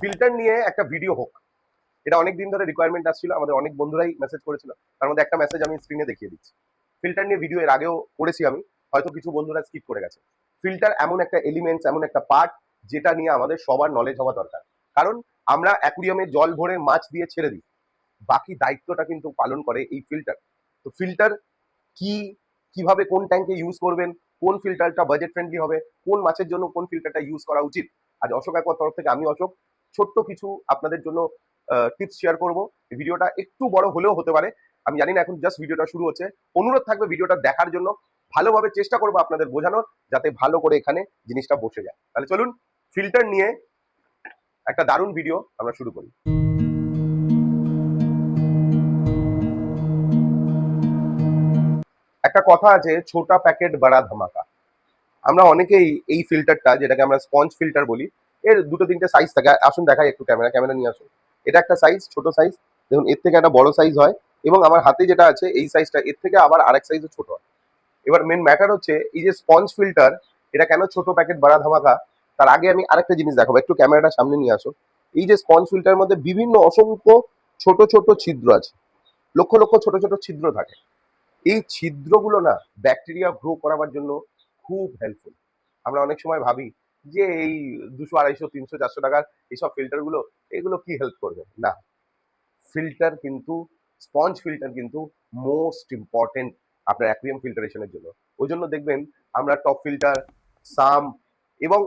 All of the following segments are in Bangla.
ফিল্টার নিয়ে একটা ভিডিও হোক। এটা অনেক দিন ধরে রিকোয়ারমেন্ট আসছিল, আমাদের অনেক বন্ধুরাই মেসেজ করেছিল। তার মধ্যে একটা মেসেজ আমি স্ক্রিনে দেখিয়ে দিচ্ছি। ফিল্টার নিয়ে ভিডিও এর আগেও করেছি আমি, হয়তো কিছু বন্ধুরা স্কিপ করে গেছে। ফিল্টার এমন একটা এলিমেন্টস এমন একটা পার্ট যেটা নিয়ে আমাদের সবার নলেজ হওয়া দরকার। কারণ আমরা অ্যাকুরিয়ামে জল ভরে মাছ দিয়ে ছেড়ে দিই। বাকি দায়িত্বটা কিন্তু পালন করে এই ফিল্টার তো ফিল্টার কি, কীভাবে কোন ট্যাঙ্কে ইউজ করবেন, কোন ফিল্টারটা বাজেট ফ্রেন্ডলি হবে, কোন মাছের জন্য কোন ফিল্টারটা ইউজ করা উচিত? আজ অশোক একবার তরফ থেকে আমি অশোক। ছোট্ট কিছু আপনাদের জন্য টিপস শেয়ার করব। ভিডিওটা একটু বড় হলেও হতে পারে। আমি জানি না এখন জাস্ট ভিডিওটা শুরু হচ্ছে। অনুরোধ থাকবে ভিডিওটা দেখার জন্য। ভালোভাবে চেষ্টা করব আপনাদের বোঝানোর যাতে ভালো করে এখানে জিনিসটা বসে যায়। তাহলে চলুন ফিল্টার নিয়ে একটা দারুণ ভিডিও আমরা শুরু করি। একটা কথা আছে, ছোটা প্যাকেট বড়া ধামাকা। আমরা অনেকেই এই ফিল্টারটা যেটাকে আমরা স্পঞ্জ ফিল্টার বলি এর দুটো তিনটে সাইজ থাকে। আসুন দেখাই একটু ক্যামেরা ক্যামেরা নিয়ে আসুন। এটা একটা সাইজ ছোট সাইজ দেখুন, এর থেকে একটা বড় সাইজ হয় এবং আমার হাতে যেটা আছে, এই সাইজটা এর থেকে আবার আরেক সাইজও ছোট হয়। এবার মেন ম্যাটার হচ্ছে, এই যে স্পঞ্জ ফিল্টার এটা কেন ছোট প্যাকেট বাড়া ধামাকা? তার আগে আমি আরেকটা জিনিস দেখাবো। একটু ক্যামেরাটা সামনে নিয়ে আসো। এই যে স্পঞ্জ ফিল্টার মধ্যে বিভিন্ন অসংখ্য ছোট ছোট ছিদ্র আছে। লক্ষ লক্ষ ছোট ছোট ছিদ্র থাকে। এই ছিদ্রগুলো না ব্যাকটেরিয়া গ্রো করাবার জন্য খুব হেল্পফুল আমরা অনেক সময় ভাবি যে এই দুশো, আড়াইশো, তিনশো, চারশো টাকার এইসব ফিল্টারগুলো এগুলো কি হেল্প করবে? না ফিল্টার কিন্তু স্পঞ্জ ফিল্টার কিন্তু মোস্ট ইম্পর্টেন্ট আপনার অ্যাকুরিয়াম ফিল্টারেশনের জন্য। ওই জন্য দেখবেন, আমরা টপ ফিল্টার সাম এবং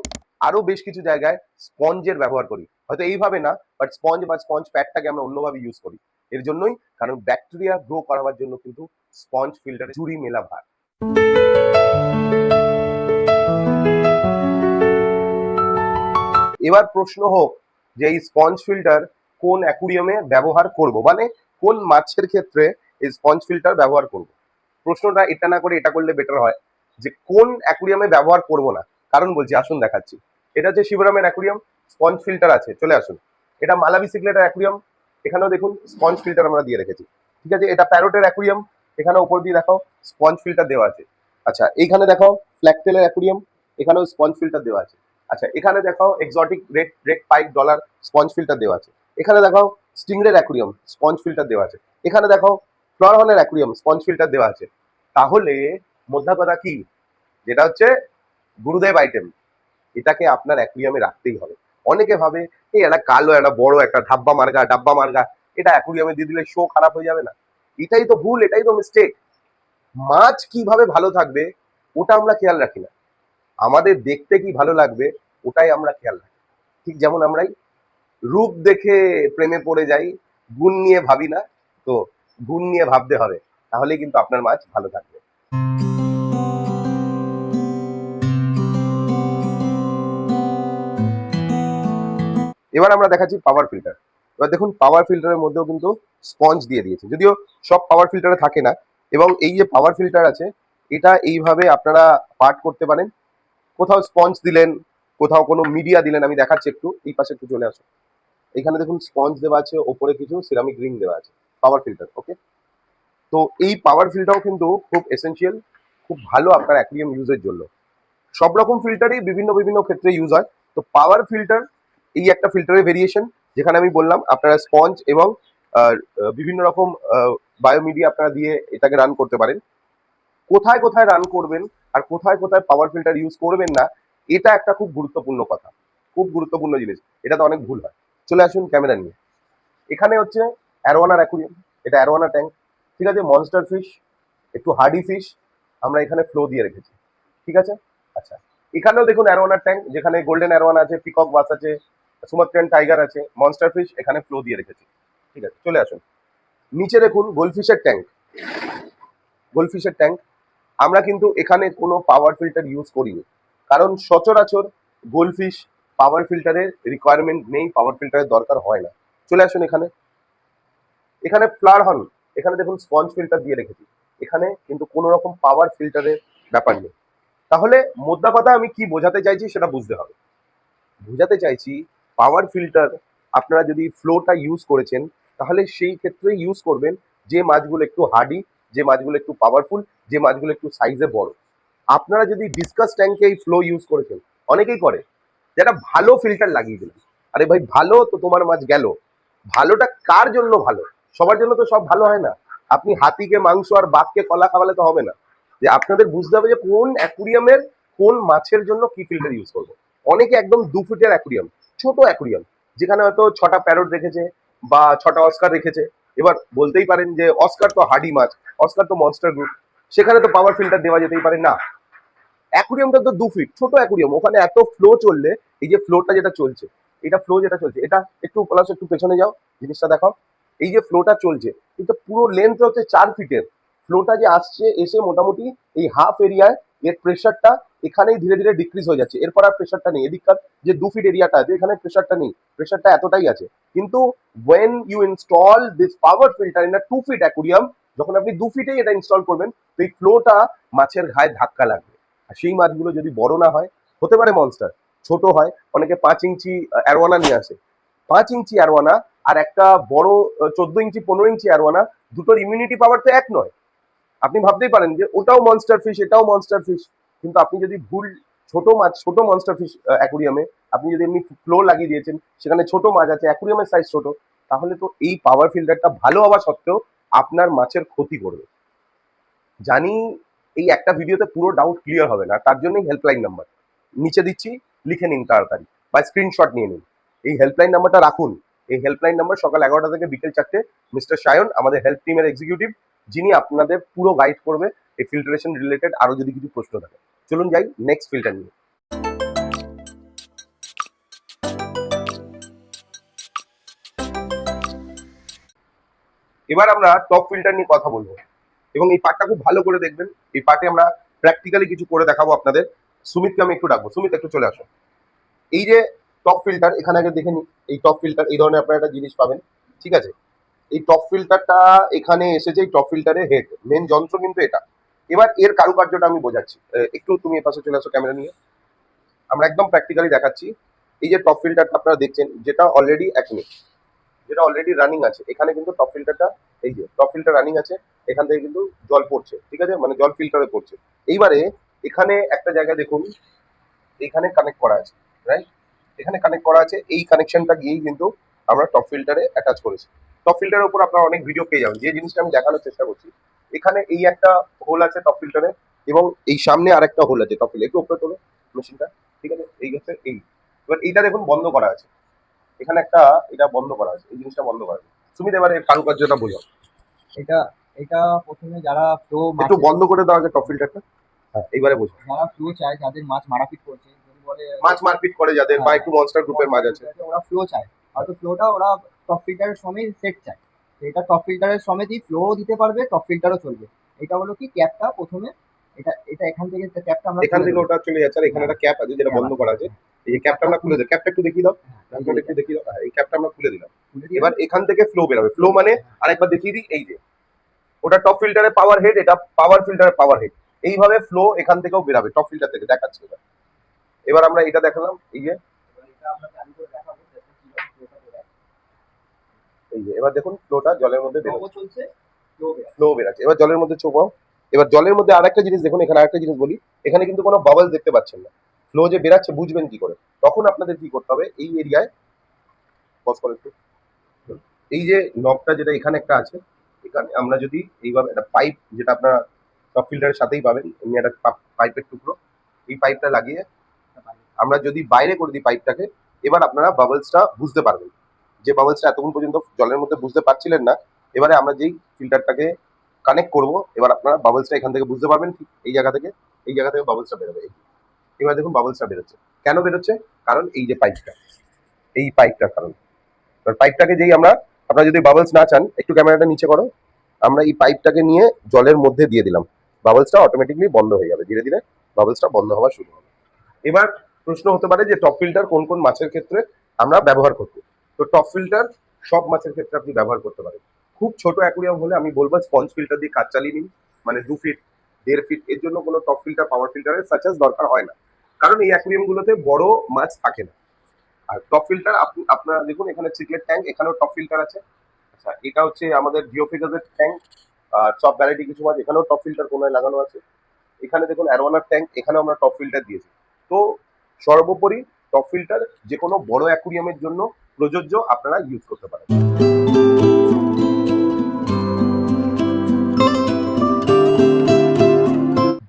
আরও বেশ কিছু জায়গায় স্পঞ্জের ব্যবহার করি। হয়তো এইভাবে না বাট স্পঞ্জ বা স্পঞ্জ প্যাডটাকে আমরা অন্যভাবে ইউজ করি। এর জন্যই, কারণ ব্যাকটেরিয়া গ্রো করাবার জন্য কিন্তু স্পঞ্জ ফিল্টার জুড়ি মেলা ভার। এবার প্রশ্ন হোক যে এই স্পঞ্জ ফিল্টার কোন অ্যাকুরিয়ামে ব্যবহার করব? মানে কোন মাছের ক্ষেত্রে এই স্পঞ্জ ফিল্টার ব্যবহার করব? প্রশ্নটা এটা না করে এটা করলে বেটার হয় যে কোন অ্যাকুরিয়ামে ব্যবহার করব না? কারণ বলছি, আসুন দেখাচ্ছি। এটা হচ্ছে শিবরামের অ্যাকুরিয়াম স্পঞ্জ ফিল্টার আছে, চলে আসুন। এটা মালাবি সিগলেটের অ্যাকুরিয়াম এখানেও দেখুন স্পঞ্জ ফিল্টার আমরা দিয়ে রেখেছি। ঠিক আছে, এটা প্যারোটের অ্যাকুরিয়াম এখানে উপর দিয়ে দেখাও স্পঞ্জ ফিল্টার দেওয়া আছে। আচ্ছা এইখানে দেখাও ফ্ল্যাকটেলের অ্যাকুরিয়াম এখানেও স্পঞ্জ ফিল্টার দেওয়া আছে। আচ্ছা এখানে দেখাও exotic red red pipe dollar sponge filter দেওয়া আছে। এখানে দেখাও স্টিংরের অ্যাকুরিয়াম স্পঞ্জ ফিল্টার দেওয়া আছে। এখানে দেখাও ফ্লরহনের অ্যাকুরিয়াম স্পঞ্জ ফিল্টার দেওয়া আছে। তাহলে মোদ্দা কথা কি? যেটা হচ্ছে গুরুদেব আইটেম এটাকে আপনার অ্যাকুরিয়ামে রাখতেই হবে। অনেকে ভাবে এই একটা কালো, একটা বড়, একটা ধাব্বা মার্গা ডাব্বা মার্গা এটা অ্যাকুরিয়ামে দিয়ে দিলে শো খারাপ হয়ে যাবে না। এটাই তো ভুল, এটাই তো মিস্টেক মাছ কীভাবে ভালো থাকবে, ওটা আমরা খেয়াল রাখি না। আমাদের দেখতে কি ভালো লাগবে, ওটাই আমরা খেয়াল রাখি। ঠিক যেমন আমরাই রূপ দেখে প্রেমে পড়ে যাই, গুণ নিয়ে ভাবি না, তো গুণ নিয়ে ভাবতে হবে তাহলে কিন্তু আপনার মাছ ভালো থাকবে। এবার আমরা দেখাচ্ছি পাওয়ার ফিল্টার এবার দেখুন পাওয়ার ফিল্টারের মধ্যেও কিন্তু স্পঞ্জ দিয়ে দিয়েছে। যদিও সব পাওয়ার ফিল্টারে থাকে না, এবং এই যে পাওয়ার ফিল্টার আছে, এটা এইভাবে আপনারা পার্ট করতে পারেন। কোথাও স্পঞ্জ দিলেন, কোথাও কোনো মিডিয়া দিলেন, আমি দেখাচ্ছি একটু, এই পাশে একটু চলে আসো। এখানে দেখুন স্পঞ্জ দেওয়া আছে, ওপরে কিছু সিরামিক রিং দেওয়া আছে পাওয়ার ফিল্টার ওকে তো এই পাওয়ার ফিল্টারও কিন্তু খুব এসেন্সিয়াল খুব ভালো আপনার অ্যাকুরিয়াম ইউজের জন্য। সব রকম ফিল্টারই বিভিন্ন বিভিন্ন ক্ষেত্রে ইউজ হয়। তো পাওয়ার ফিল্টার এই একটা ফিল্টারের ভেরিয়েশন যেখানে আমি বললাম, আপনারা স্পঞ্জ এবং বিভিন্ন রকম বায়োমিডিয়া আপনারা দিয়ে এটাকে রান করতে পারেন। কোথায় কোথায় রান করবেন আর কোথায় কোথায় পাওয়ার ফিল্টার ইউজ করবেন না, এটা একটা খুব গুরুত্বপূর্ণ কথা। খুব গুরুত্বপূর্ণ জিনিস। এটা তো অনেক ভুল হয়। চলে আসুন ক্যামেরা নিয়ে। এখানে হচ্ছে অ্যারোয়ানার অ্যাকুরিয়াম এটা অ্যারোয়ানা ট্যাঙ্ক ঠিক আছে? মনস্টার ফিশ একটু হার্ডি ফিশ আমরা এখানে ফ্লো দিয়ে রেখেছি। ঠিক আছে? আচ্ছা। এখানেও দেখুন অ্যারোয়ানার ট্যাঙ্ক যেখানে গোল্ডেন অ্যারোয়ান আছে পিকক বাস আছে সুমাত্রিয়ান টাইগার আছে মনস্টার ফিশ এখানে ফ্লো দিয়ে রেখেছি। ঠিক আছে? চলে আসুন। নিচে দেখুন গোলফিশের ট্যাঙ্ক গোলফিশের ট্যাঙ্ক আমরা কিন্তু এখানে কোনো পাওয়ার ফিল্টার ইউজ করিনি। কারণ সচরাচর গোলফিশ পাওয়ার ফিল্টারের রিকোয়ারমেন্ট নেই পাওয়ার ফিল্টারের দরকার হয় না। চলে আসুন এখানে। এখানে ফ্লার হন এখানে দেখুন স্পঞ্জ ফিল্টার দিয়ে রেখেছি। এখানে কিন্তু কোনো রকম পাওয়ার ফিল্টারের ব্যাপার নেই। তাহলে মোদ্দা কথা আমি কি বোঝাতে চাইছি সেটা বুঝতে হবে। বোঝাতে চাইছি পাওয়ার ফিল্টার আপনারা যদি ফ্লোটা ইউজ করেছেন, তাহলে সেই ক্ষেত্রে ইউজ করবেন যে মাছগুলো একটু হার্ডি যে মাছগুলো একটু পাওয়ারফুল যে মাছগুলো একটু সাইজে বড়। আপনারা যদি ডিসকাস ট্যাঙ্কে এই ফ্লো ইউজ করেছেন, অনেকেই করে যেটা ভালো ফিল্টার লাগিয়ে দিলেন। আরে ভাই, ভালো তো তোমার মাছ গেল। ভালোটা কার জন্য ভালো? সবার জন্য তো সব ভালো হয় না। আপনি হাতিকে, মাংস আর বাঘকে কলা খাওয়ালে তো হবে না। যে আপনাদের বুঝতে হবে যে কোন অ্যাকুরিয়ামের কোন মাছের জন্য কি ফিল্টার ইউজ করব। অনেকে একদম দু ফিটের অ্যাকুরিয়াম ছোট অ্যাকুরিয়াম যেখানে হয়তো ছটা প্যারট রেখেছে বা ছটা অস্কার রেখেছে। এবার বলতেই পারেন যে অস্কার তো হাডি মাছ, অস্কার তো মনস্টার গ্রুপ সেখানে তো পাওয়ার ফিল্টার দেওয়া যেতেই পারে, না। অ্যাকুরিয়ামটা তো দু ফিট ছোট অ্যাকুরিয়াম। ওখানে এত ফ্লো চললে, এই যে ফ্লোটা যেটা চলছে, এটা ফ্লো যেটা চলছে, এটা একটু প্লাস একটু পেছনে যাও, জিনিসটা দেখাও। এই যে ফ্লোটা চলছে এটা পুরো লেন্থ হচ্ছে চার ফিটের ফ্লোটা যে আসছে, এসে মোটামুটি এই হাফ এরিয়ায় এর প্রেশারটা এখানেই ধীরে ধীরে ডিক্রিজ হয়ে যাচ্ছে। এরপর আর প্রেশারটা নেই। এদিককার যে দু ফিট এরিয়াটা আছে এখানে প্রেশারটা নেই প্রেশারটা এতটাই আছে। কিন্তু when you install this power filter in two feet aquarium যখন আপনি দু ফিটেই এটা ইনস্টল করবেন, তো এই ফ্লোটা মাছের ঘায়ে ধাক্কা লাগবে। আর সেই মাছগুলো যদি বড় না হয়, হতে পারে মনস্টার ছোট হয়, অনেকে পাঁচ ইঞ্চি অ্যারোয়ানা নিয়ে আসে। পাঁচ ইঞ্চি অ্যারোয়ানা আর একটা বড় চোদ্দ ইঞ্চি, পনেরো ইঞ্চি অ্যারোয়ানা দুটোর ইমিউনিটি পাওয়ার তো এক নয়। আপনি ভাবতেই পারেন যে ওটাও মনস্টার ফিশ এটাও মনস্টার ফিশ কিন্তু আপনি যদি ভুল ছোট মাছ, ছোট মনস্টার ফিশ অ্যাকুরিয়ামে আপনি যদি এমনি ফ্লো লাগিয়ে দিয়েছেন, সেখানে ছোট মাছ আছে অ্যাকুরিয়ামের সাইজ ছোট, তাহলে তো এই পাওয়ার ফিল্টারটা ভালো হওয়া সত্ত্বেও আপনার মাছের ক্ষতি করবে। জানি এই একটা ভিডিওতে পুরো ডাউট ক্লিয়ার হবে না, তার জন্যই হেল্পলাইন নাম্বার নিচে দিচ্ছি, লিখে নিন তাড়াতাড়ি, বা স্ক্রিনশট নিয়ে নিন। এই হেল্পলাইন নাম্বারটা রাখুন। এই হেল্পলাইন নাম্বার সকাল এগারোটা থেকে বিকেল চারটে মিস্টার সায়ন, আমাদের হেল্প টিমের এক্সিকিউটিভ যিনি আপনাদের পুরো গাইড করবে এই ফিল্টারেশন রিলেটেড আরও যদি কিছু প্রশ্ন থাকে। চলুন যাই নেক্সট ফিল্টার নিয়ে। এবার আমরা টপ ফিল্টার নিয়ে কথা বলব। এবং এই পার্টটা খুব ভালো করে দেখবেন। এই পার্টে আমরা প্র্যাকটিক্যালি কিছু করে দেখাবো আপনাদের। সুমিতকে আমি একটু ডাকবো। সুমিত, একটু চলে আসো। এই যে টপ ফিল্টার এখানে আগে দেখে নিই। এই টপ ফিল্টার এই ধরনের আপনারা একটা জিনিস পাবেন। ঠিক আছে? এই টপ ফিল্টারটা এখানে এসেছে, এই টপ ফিল্টারের হেড মেন যন্ত্র কিন্তু এটা। এবার এর কারুকার্যটা আমি বোঝাচ্ছি। একটু তুমি এ পাশে চলে আসো ক্যামেরা নিয়ে। আমরা একদম প্র্যাকটিক্যালি দেখাচ্ছি। এই যে টপ ফিল্টারটা আপনারা দেখছেন, যেটা অলরেডি মিনিট যেটা অলরেডি রানিং আছে। এখানে কিন্তু টপ ফিল্টারটা এই যে টপ ফিল্টার রানিং আছে, এখান থেকে কিন্তু জল পড়ছে, ঠিক আছে? মানে জল ফিল্টারে পড়ছে। এইবারে এখানে একটা জায়গা দেখুন, এখানে কানেক্ট করা আছে রাইট এখানে কানেক্ট করা আছে, এই কানেকশনটা গিয়েই কিন্তু আমরা টপ ফিল্টারে অ্যাটাচ করেছি। টপ ফিল্টারের উপর আপনারা অনেক ভিডিও পেয়ে যাবেন। যে জিনিসটা আমি দেখানোর চেষ্টা করছি এখানে এই একটা হোল আছে টপ ফিল্টারে এবং এই সামনে আরেকটা হোল আছে টপ ফিল্টার একটু উপরে তোলো মেশিনটা ঠিক আছে? এই হচ্ছে এই। এবার এইটা দেখুন বন্ধ করা আছে। এখানে একটা এটা বন্ধ করা আছে এই জিনিসটা বন্ধ করা আছে। সুমিত এবারে কারুকার্যটা বোঝাও। এটা এটা প্রথমে যারা ফ্লো একটু বন্ধ করে দেওয়া আগে টপ ফিল্টারটা হ্যাঁ। এইবারে বোঝাও। যারা ফ্লো চায় যাদের মাছ মারাপিট করছে মাছ মারপিট করে যাদের বা একটু মনস্টার গ্রুপের মাছ আছে। ওরা ফ্লো চায় হয়তো ফ্লোটা ওরা টপ ফিল্টারের সমেত সেট চায়। এটা টপ ফিল্টারের সমেতই ফ্লো দিতে পারবে টপ ফিল্টারও চলবে। এটা হলো কি ক্যাপটা প্রথমে এটা এটা এখান থেকে ক্যাপটা আমরা এখান থেকে ওটা চলে যাচ্ছে আর এখানে একটা ক্যাপ আছে যেটা বন্ধ করা আছে। এই যে ক্যাপটা আমরা খুলে দিই ক্যাপটা একটু দেখিয়ে দাও। হ্যাঁ, ক্যাপটা একটু দেখিয়ে দাও। হ্যাঁ, এই ক্যাপটা আমরা খুলে দিলাম। এবার এখান থেকে ফ্লো বেরোবে ফ্লো মানে আরেকবার দেখিয়ে দিই এই যে ওটা টপ ফিল্টারের পাওয়ার হেড এটা পাওয়ার ফিল্টারের পাওয়ার হেড এইভাবে ফ্লো এখান থেকেও বেরাবে টপ ফিল্টার থেকে দেখাচ্ছে এবার। আমরা এটা দেখালাম এই যে এবার এটা আমরা চালু করে দেখাবো যাতে কীভাবে ফ্লোটা বেরোয়। এই যে এবার দেখুন ফ্লোটা জলের মধ্যে বেরোচ্ছে। ফ্লো বেরাচ্ছে। এবার জলের মধ্যে চোপাও এবার জলের মধ্যে আরেকটা জিনিস দেখুন এখানে আরেকটা জিনিস বলি। এখানে কিন্তু কোনো বাবল দেখতে পাচ্ছেন না। ফ্লো যে বেরাচ্ছে বুঝবেন কি করে? তখন আপনাদের কি করতে হবে? এই এরিয়ায় পজ করে একটু। এই যে নবটা যেটা এখানে একটা আছে এখানে আমরা যদি এইভাবে একটা পাইপ যেটা আপনারা টপ ফিল্টারের সাথেই পাবেন এমনি একটা পাইপের টুকরো এই পাইপটা লাগিয়ে আমরা যদি বাইরে করে দিই পাইপটাকে এবার আপনারা বাবলসটা বুঝতে পারবেন। যে বাবলসটা এতক্ষণ পর্যন্ত জলের মধ্যে বুঝতে পারছিলেন না, এবারে আমরা যেই ফিল্টারটাকে কানেক্ট করব, এবার আপনারা বাবলসটা এখান থেকে বুঝতে পারবেন ঠিক এই জায়গা থেকে, এই জায়গা থেকে বাবলসটা বেরোবে। এবার দেখুন বাবলসটা বেরোচ্ছে। কেন বেরোচ্ছে? কারণ এই যে পাইপটা এই পাইপটার কারণ। এবার পাইপটাকে যেই আমরা, আপনারা যদি বাবলস না চান, একটু ক্যামেরাটা নিচে করো, আমরা এই পাইপটাকে নিয়ে জলের মধ্যে দিয়ে দিলাম। বাবলসটা অটোমেটিকলি বন্ধ হয়ে যাবে, ধীরে ধীরে বাবলসটা বন্ধ হওয়া শুরু হবে। এবার প্রশ্ন হতে পারে যে টপ ফিল্টার কোন কোন মাছের ক্ষেত্রে আমরা ব্যবহার করব। তো টপ ফিল্টার সব মাছের ক্ষেত্রে আপনি ব্যবহার করতে পারেন। খুব ছোট অ্যাকুরিয়াম হলে আমি বলব স্পঞ্জ ফিল্টার দিয়ে কাজ চালিয়ে নিন মানে দু ফিট দেড় ফিট এর জন্য কোনো টপ ফিল্টার পাওয়ার ফিল্টারের সাচাস দরকার হয় না। কারণ এই অ্যাকুরিয়ামগুলোতে বড় মাছ থাকে না। আর টপ ফিল্টার আপনি, আপনারা দেখুন এখানে চিকলেট ট্যাঙ্ক এখানেও টপ ফিল্টার আছে। আচ্ছা এটা হচ্ছে আমাদের জিওফিগাসের ট্যাঙ্ক আর সব ভ্যারাইটি কিছু মাছ, এখানেও টপ ফিল্টার কোনায় লাগানো আছে। এখানে দেখুন অ্যারোনার ট্যাঙ্ক এখানেও আমরা টপ ফিল্টার দিয়েছি। তো সর্বোপরি টপ ফিল্টার যে কোনো বড় অ্যাকুরিয়ামের জন্য প্রযোজ্য আপনারা ইউজ করতে পারেন।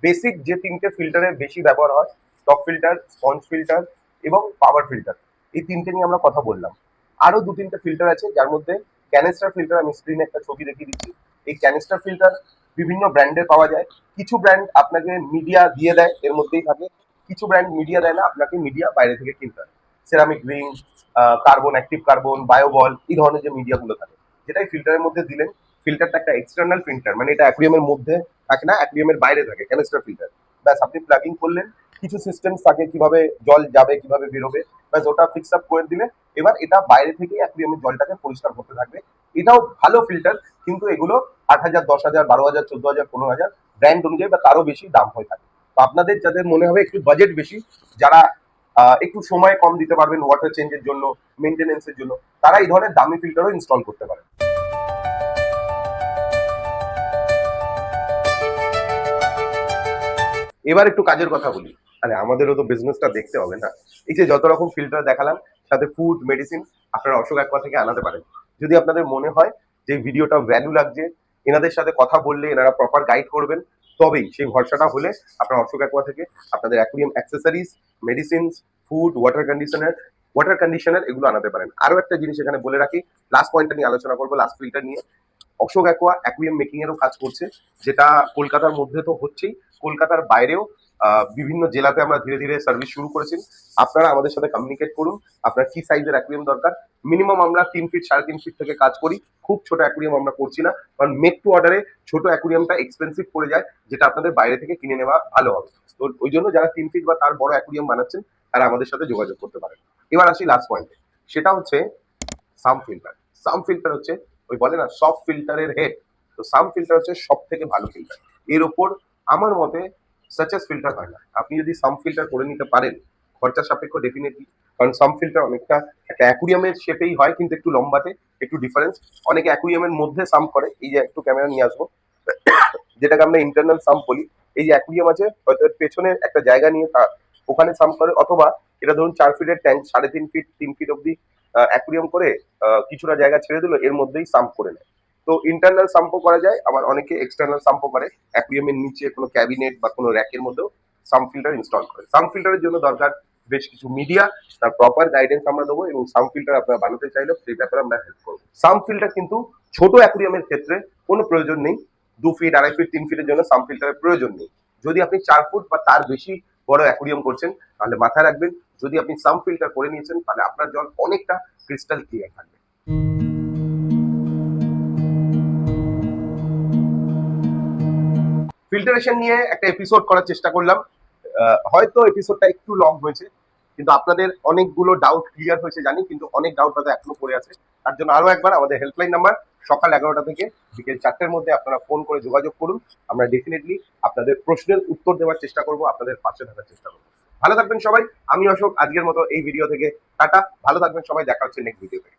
বেসিক যে তিনটে ফিল্টারের বেশি ব্যবহার হয় টপ ফিল্টার স্পঞ্জ ফিল্টার এবং পাওয়ার ফিল্টার এই তিনটে নিয়ে আমরা কথা বললাম। আরও দু তিনটে ফিল্টার আছে, যার মধ্যে ক্যানেস্টার ফিল্টার আমি স্ক্রিনে একটা ছবি দেখিয়ে দিচ্ছি। এই ক্যানেস্টার ফিল্টার বিভিন্ন ব্র্যান্ডের পাওয়া যায়। কিছু ব্র্যান্ড আপনাকে মিডিয়া দিয়ে দেয়, এর মধ্যেই থাকে। কিছু ব্র্যান্ড মিডিয়া দেয় না, আপনাকে মিডিয়া বাইরে থেকে কিনতে হয়। Ceramic ring carbon active carbon bioball এই ধরনের যে মিডিয়াগুলো থাকে, যেটাই ফিল্টারের মধ্যে দিলেন ফিল্টারটা একটা এক্সটার্নাল ফিল্টার মানে এটা অ্যাকুরিয়ামের মধ্যে থাকে না অ্যাকুরিয়ামের বাইরে থাকে ক্যানেস্টার ফিল্টার ব্যাস, আপনি প্লাগিং করলেন, কিছু সিস্টেম থাকে কীভাবে জল যাবে, কীভাবে বেরোবে, ব্যাস, ওটা ফিক্স আপ করে দিলে এবার এটা বাইরে থেকে অ্যাকুরিয়ামের জলটাকে পরিষ্কার করতে থাকবে। এটাও ভালো ফিল্টার কিন্তু এগুলো আট হাজার, দশ হাজার, বারো হাজার, চোদ্দ হাজার, পনেরো হাজার ব্র্যান্ড অনুযায়ী বা তারও বেশি দাম হয়ে থাকে। তো আপনাদের যাদের মনে হবে একটু বাজেট বেশি, যারা একটু সময় কম দিতে পারবেন ওয়াটার চেঞ্জের জন্য মেনটেনেন্সের জন্য। তারা এই ধরনের দামি ফিল্টারও ইনস্টল করতে পারেন এবার একটু কাজের কথা বলি। আরে, আমাদেরও তো বিজনেসটা দেখতে হবে না। এই যে যত রকম ফিল্টার দেখালাম, সাথে ফুড মেডিসিন আপনারা অশোক একোয়া থেকে আনাতে পারেন। যদি আপনাদের মনে হয় যে ভিডিওটা ভ্যালু লাগছে, এনাদের সাথে কথা বললে এনারা প্রপার গাইড করবেন তবেই সেই ভরসাটা হলে আপনার অশোক অ্যাকোয়া থেকে আপনাদের aquarium accessories medicines food water conditioner water conditioner এগুলো আনাতে পারেন। আরও একটা জিনিস এখানে বলে রাখি লাস্ট পয়েন্টটা নিয়ে আলোচনা করব লাস্ট ফিল্টার নিয়ে। অশোক অ্যাকোয়া অ্যাকুরিয়াম মেকিং এরও কাজ করছে, যেটা কলকাতার মধ্যে তো হচ্ছেই, কলকাতার বাইরেও বিভিন্ন জেলাতে আমরা ধীরে ধীরে সার্ভিস শুরু করেছি। আপনারা আমাদের সাথে কমিউনিকেট করুন। আপনার কি সাইজের অ্যাকুরিয়াম দরকার? মিনিমাম আমরা তিন ফিট সাড়ে তিন ফিট থেকে কাজ করি। খুব ছোট অ্যাকুরিয়াম আমরা করছি না। কারণ মেক টু অর্ডারে ছোট অ্যাকুরিয়ামটা এক্সপেন্সিভ পড়ে যায়, যেটা আপনাদের বাইরে থেকে কিনে নেওয়া ভালো হবে। তো ওই জন্য যারা তিন ফিট বা তার বড় অ্যাকুরিয়াম বানাচ্ছেন, তারা আমাদের সাথে যোগাযোগ করতে পারেন। এবার আসি লাস্ট পয়েন্টে সেটা হচ্ছে সাম ফিল্টার সাম ফিল্টার হচ্ছে, ওই বলে না সব ফিল্টারের হেড তো সাম ফিল্টার হচ্ছে সব থেকে ভালো ফিল্টার এর ওপর আমার মতে সাচেস ফিল্টার হয় না। আপনি যদি সাম ফিল্টার করে নিতে পারেন, খরচা সাপেক্ষ ডেফিনেটলি কারণ সাম ফিল্টার অনেকটা একটা অ্যাকুরিয়ামের শেপেই হয়, কিন্তু একটু লম্বাতে একটু ডিফারেন্স অনেকে অ্যাকুরিয়ামের মধ্যে সাম করে, এই যে একটু ক্যামেরা নিয়ে আসব। যেটাকে আমরা ইন্টারনাল সাম বলি, এই যে অ্যাকুরিয়াম আছে, হয়তো পেছনে একটা জায়গা নিয়ে তা ওখানে সাম করে, অথবা এটা ধরুন চার ফিটের ট্যাঙ্ক সাড়ে তিন ফিট তিন ফিট অব্দি অ্যাকুরিয়াম করে কিছুটা জায়গা ছেড়ে দিল, এর মধ্যেই সাম্প করে নেয়। তো ইন্টারনাল সাম্পও করা যায়, আবার অনেকে এক্সটার্নাল সাম্পও করে। অ্যাকুরিয়ামের নিচে কোনো ক্যাবিনেট বা কোনো র্যাকের মধ্যেও সাম ফিল্টার ইনস্টল করে। সাম ফিল্টারের জন্য দরকার বেশ কিছু মিডিয়া তার প্রপার গাইডেন্স আমরা দেবো এবং সাম ফিল্টার আপনারা বানাতে চাইলে সেই ব্যাপারে আমরা হেল্প করব। সাম ফিল্টার কিন্তু ছোট অ্যাকুরিয়ামের ক্ষেত্রে কোনো প্রয়োজন নেই। দু ফিট আড়াই ফিট তিন ফিটের জন্য সাম ফিল্টারের প্রয়োজন নেই। যদি আপনি চার ফুট বা তার বেশি বড় অ্যাকুরিয়াম করছেন, তাহলে মাথায় রাখবেন, যদি আপনি সাম ফিল্টার করে নিয়েছেন, তাহলে আপনার জল অনেকটা ক্রিস্টাল ক্লিয়ার থাকবে। ফিল্টারেশন নিয়ে একটা এপিসোড করার চেষ্টা করলাম। হয়তো এপিসোডটা একটু লং হয়েছে, কিন্তু আপনাদের অনেকগুলো ডাউট ক্লিয়ার হয়েছে জানি, কিন্তু অনেক ডাউট হয়তো এখনও পড়ে আছে। তার জন্য আরও একবার আমাদের হেল্পলাইন নাম্বার সকাল এগারোটা থেকে বিকেল চারটের মধ্যে আপনারা ফোন করে যোগাযোগ করুন। আমরা ডেফিনেটলি আপনাদের প্রশ্নের উত্তর দেওয়ার চেষ্টা করব, আপনাদের পাশে থাকার চেষ্টা করব। ভালো থাকবেন সবাই, আমি অশোক, আজকের মতো এই ভিডিও থেকে টাটা। ভালো থাকবেন সবাই, দেখা হচ্ছে নেক্সট ভিডিওতে